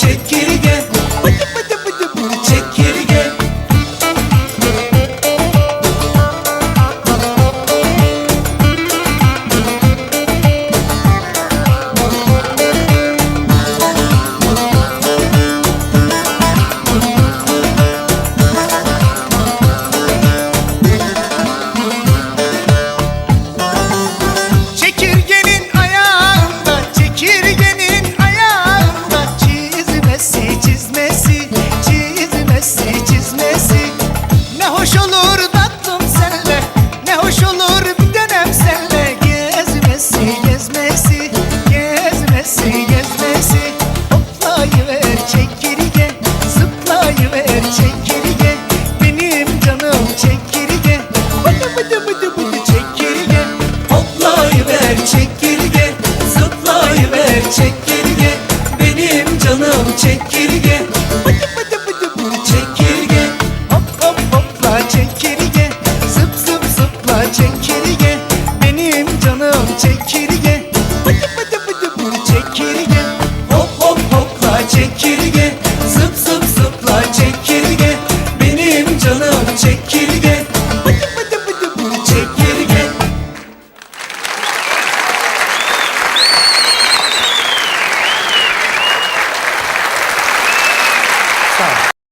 çekirge Çizmesi çizmesi. Ne hoş olur tatlım senle Ne hoş olur bir dönem senle. Gezmesi gezmesi Gezmesi gezmesi. Hoplayıver çekirge Zıplayıver çekirge. Benim canım çekirge. Bıdı bıdı bıdı bıdı çekirge. Hoplayıver çekirge Zıplayıver çekirge. Benim canım çekirge. Bıdı bıdı çekirge. Hop hop hopla çekirge. Zıp zıp zıpla çekirge. Benim canım çekirge. Bıdı bıdı bıdı bıdı çekirge. Hop hop hopla çekirge. Zıp zıp zıpla çekirge. Benim canım çekirge.